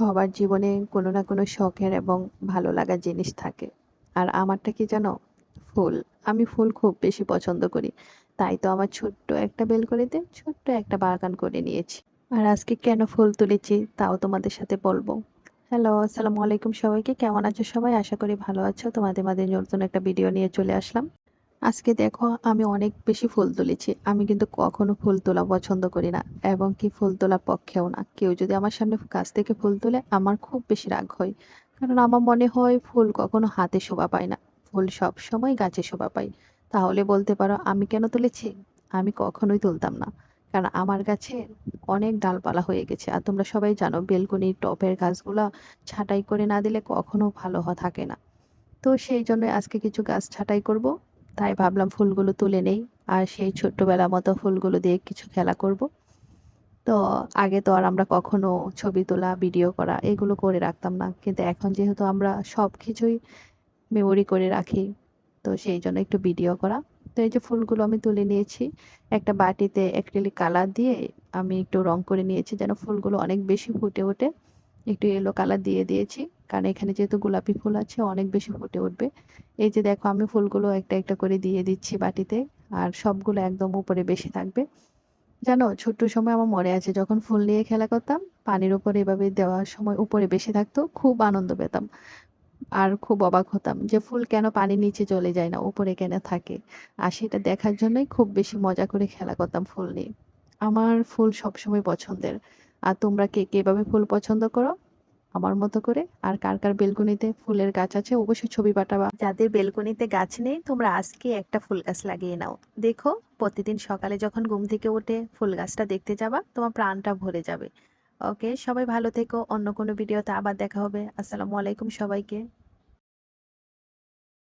সবার জীবনে কোনো না কোনো শখের এবং ভালো লাগার জিনিস থাকে। আর আমারটা কি জানো? ফুল। আমি ফুল খুব বেশি পছন্দ করি। তাই তো আমার ছোট্ট একটা বেলকনিতে ছোট্ট একটা বাগান করে নিয়েছি। আর আজকে কেন ফুল তুলেছি তাও তোমাদের সাথে বলব। হ্যালো আসসালামু আলাইকুম সবাইকে। কেমন আছো সবাই? আশা করি ভালো আছো। তোমাদের মাঝে নতুন একটা ভিডিও নিয়ে চলে আসলাম। আজকে দেখো আমি অনেক বেশি ফুল তুলেছি। আমি কিন্তু কখনো ফুল তোলা পছন্দ করি না এবং কি ফুল তোলার পক্ষেও না। কেউ যদি আমার সামনে গাছ থেকে ফুল তোলে, আমার খুব বেশি রাগ হয়। কারণ আমার মনে হয় ফুল কখনো হাতে শোভা পায় না। ফুল সব সময় গাছে শোভা পায়। তাহলে বলতে পারো, আমি কেন তুলেছি? আমি কখনোই তুলতাম না। কারণ আমার গাছে অনেক ডালপালা হয়ে গেছে। আর তোমরা সবাই জানো, বেলকনির টপের গাছগুলা ছাঁটাই করে না দিলে কখনো ভালো থাকে না। তো সেই জন্য আজকে কিছু গাছ ছাঁটাই করব। তাই ভাবলাম ফুলগুলো তুলে নেই। আর সেই ছোট্টবেলা মতো ফুলগুলো দিয়ে কিছু খেলা করব। তো আগে তো আর আমরা কখনো ছবি তোলা ভিডিও করা এগুলো করে রাখতাম না। কিন্তু এখন যেহেতু আমরা সব কিছুই মেমোরি করে রাখি, তো সেই জন্য একটু ভিডিও করা। তো এই যে ফুলগুলো আমি তুলে নিয়েছি, একটা বাটিতে অ্যাক্রিলিক কালার দিয়ে আমি একটু রং করে নিয়েছি যেন ফুলগুলো অনেক বেশি ফুটে ওঠে। একটু ইয়েলো কালার দিয়ে দিয়েছি। কারণ এখানে যেহেতু গোলাপি ফুল আছে, অনেক বেশি ফুটে উঠবে। এই যে দেখো, আমি ফুলগুলো একটা একটা করে দিয়ে দিচ্ছি বাটিতে আর সবগুলো একদম উপরে বেশি থাকবে। জানো, ছোট্ট সময় আমার মনে আছে, যখন ফুল নিয়ে খেলা করতাম, পানির উপরে এভাবে দেওয়ার সময় উপরে বেশি থাকতো, খুব আনন্দ পেতাম। আর খুব অবাক হতাম যে ফুল কেন পানির নিচে চলে যায় না, উপরে কেন থাকে? আর সেটা দেখার জন্যই খুব বেশি মজা করে খেলা করতাম ফুল নিয়ে। আমার ফুল সবসময় পছন্দের। আর তোমরা কে কে এভাবে ফুল পছন্দ করো? আমার মতো করে? আর কার কার বেলকনিতে ফুলের গাছ আছে? অবশ্যই ছবি পাঠাবা। যাদের বেলকনিতে গাছ নেই, তোমরা আজকে একটা ফুল গাছ লাগিয়ে নাও। দেখো, প্রতিদিন সকালে যখন ঘুম থেকে ওঠে, ফুল গাছটা দেখতে যাবা, তোমার প্রাণটা ভরে যাবে। ওকে, সবাই ভালো থেকো। অন্য কোনো ভিডিওতে আবার দেখা হবে। আসসালামু আলাইকুম সবাইকে।